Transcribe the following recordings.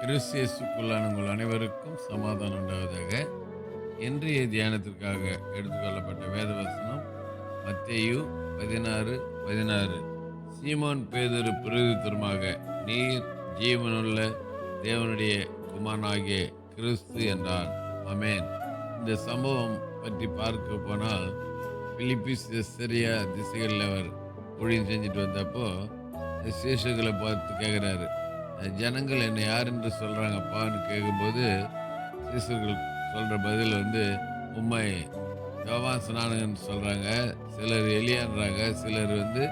கிறிஸ்தியசுக்குள்ளான உங்கள் அனைவருக்கும் சமாதானம் உண்டாவதாக. இன்றைய தியானத்திற்காக எடுத்துக்கொள்ளப்பட்ட வேதவசனம் மத்தேயு பதினாறு பதினாறு. சீமான் பேதொரு பிரதித்திரமாக நீர் ஜீவனுள்ள தேவனுடைய குமாரனாகிய கிறிஸ்து என்றார். அமேன் இந்த சம்பவம் பற்றி பார்க்க போனால் பிலிப்பிஸ் சிறியா திசைகளில் அவர் ஊழியம் செஞ்சுட்டு வந்தப்போ சேஷங்களை பார்த்து கேட்குறாரு. ஜனங்கள் என்னை யார் என்று சொல்கிறாங்கப்பான்னு கேட்கும்போது சீசர்கள் சொல்கிற பதில் வந்து உண்மை யோவான் ஸ்நானகன் சொல்கிறாங்க சிலர் எலியான்றாங்க. சிலர் வந்து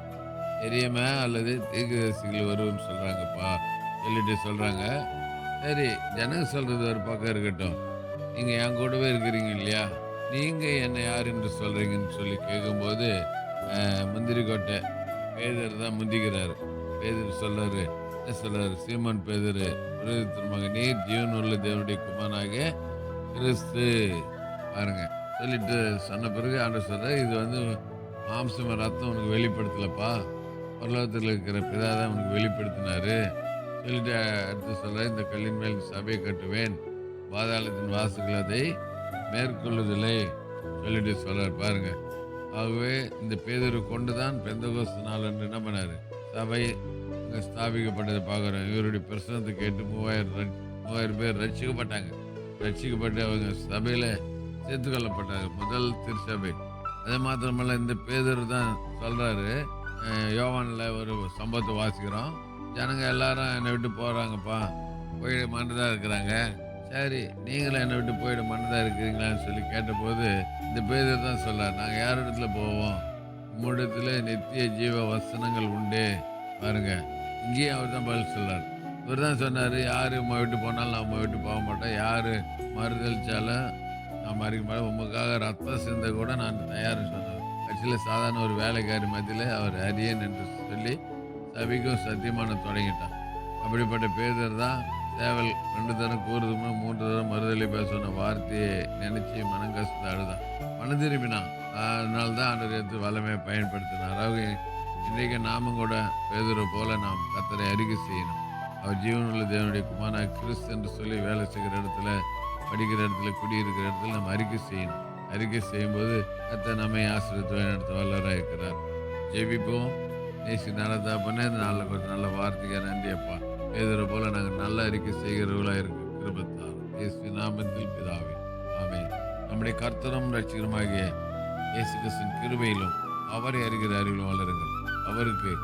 எரியம அல்லது தீர்க்கதரிசிகள் வருவோம்னு சொல்கிறாங்கப்பா சொல்லிட்டு சொல்கிறாங்க சரி ஜனங்க சொல்கிறது ஒரு பக்கம் இருக்கட்டும். நீங்கள் என் கூடவே இருக்கிறீங்க இல்லையா? நீங்கள் என்னை யார் என்று சொல்கிறீங்கன்னு சொல்லி கேட்கும்போது முந்திரிக்கோட்டை பேதர் தான் முந்திக்கிறார். பேதர் சொல்றாரு சிலர் சீமன் சீமான் பேதர் மகனே ஜீவன் உள்ள தேவனுடைய குமாராக கிறிஸ்து. பாருங்க சொல்லிட்டு சொன்ன பிறகு ஆண்டவர் சொல்ற இது வந்து மாம்சம் ரத்தம் உனக்கு வெளிப்படுத்தலப்பா. பரலோகத்தில் இருக்கிற பிதா தான் உனக்கு வெளிப்படுத்தினாரு. சொல்லிட்டு அடுத்து சொல்ற இந்த கல்லின் மேல் சபையை கட்டுவேன். பாதாளத்தின் வாசல்கள் அதை மேற்கொள்ளுதலை சொல்லிட்டு சொல்றார் பாருங்க. ஆகவே இந்த பேதரை கொண்டு தான் பெந்தகோஸ்து நாள் என்று என்ன பண்ணார்? சபை அங்கே ஸ்தாபிக்கப்பட்டதை பார்க்குறோம். இவருடைய பிரசனத்தை கேட்டு மூவாயிரம் மூவாயிரம் பேர் ரட்சிக்கப்பட்டாங்க ரட்சிக்கப்பட்டு அவங்க சபையில் சேர்த்துக்கொள்ளப்பட்டாங்க முதல் திருச்சபை. அது மாத்திரமல்ல இந்த பேதர் தான் சொல்கிறாரு யோவானில் ஒரு சம்பவத்தை வாசிக்கிறோம். ஜனங்க எல்லாரும் என்னை விட்டு போகிறாங்கப்பா போயிட மன்னதாக இருக்கிறாங்க. சரி நீங்களும் என்னை விட்டு போயிட மன்னதாக இருக்கிறீங்களான்னு சொல்லி கேட்டபோது இந்த பேதர் தான் சொல்றார் நாங்கள் யார் இடத்துல போவோம்? உம்மிடத்துல நித்திய ஜீவ வசனங்கள் உண்டு. பாருங்கள் இங்கேயும் அவர் தான் பதில் சொல்றார். இவர் தான் சொன்னார் யார் உங்கள் விட்டு போனாலும் நான் உம்மை விட்டு போக மாட்டேன். யார் மறுதளித்தாலும் நான் மறிக்க மாட்டேன். உங்களுக்காக ரத்தம் சிந்த கூட நான் தயார்னு சொன்னார். ஆக்சுவலாக சாதாரண ஒரு வேலைக்காரி மத்தியில் அவர் அரியன் என்று சொல்லி சபைக்கும் சத்தியமான தொடங்கிட்டான். அப்படிப்பட்ட பேதர் தான் சேவல் ரெண்டு தரம் கூறுது மூன்று தரம் மறுதலை பேச வார்த்தையை நினச்சி மனம் கஷ்டத்தை அழுதான் மனம் திரும்பினான். அதனால தான் ஆண்டவர் எடுத்து வளமையை பயன்படுத்தினார். அவங்க இன்றைக்கு நாமும் கூட பேதுரை போல நாம் கத்தரை அறிக்கை செய்யணும். அவர் ஜீவனுள்ள தேவனுடைய குமாரா கிறிஸ்து என்று சொல்லி வேலை செய்கிற இடத்துல படிக்கிற இடத்துல குடியிருக்கிற இடத்துல நம்ம அறிக்கை செய்யணும். அறிக்கை செய்யும்போது கத்த நம்மை ஆசிரியத்து வழிநடத்த வல்லவராக இருக்கிறார். ஜெபிப்போம். நேசி நல்லதா பண்ண இந்த நாளில் கொஞ்சம் நல்ல வார்த்தைக்கு நன்றியப்பா பேதுரை போல நாங்கள் நல்ல அறிக்கை செய்கிறவர்களாக இருக்கு கிருபத்தார். இயேசு நாமத்தில் பிதாவே. ஆமே நம்முடைய கர்த்தரும் ரட்சிகரமாகிய இயேசு கிறிஸ்தின் கிருபையிலும் அவரை அறிகிற அறிவிலும் வளருங்கள். அவருக்கு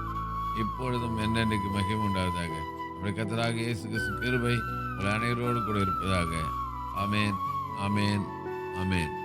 இப்பொழுதும் என்னென்னைக்கு மகிமை உண்டாவதாக? நம்முடைய கத்தராக இயேசு கிறிஸ்து கிருபை உங்கள் அனைவரோடு கூட இருப்பதாக. அமேன் அமேன் அமேன்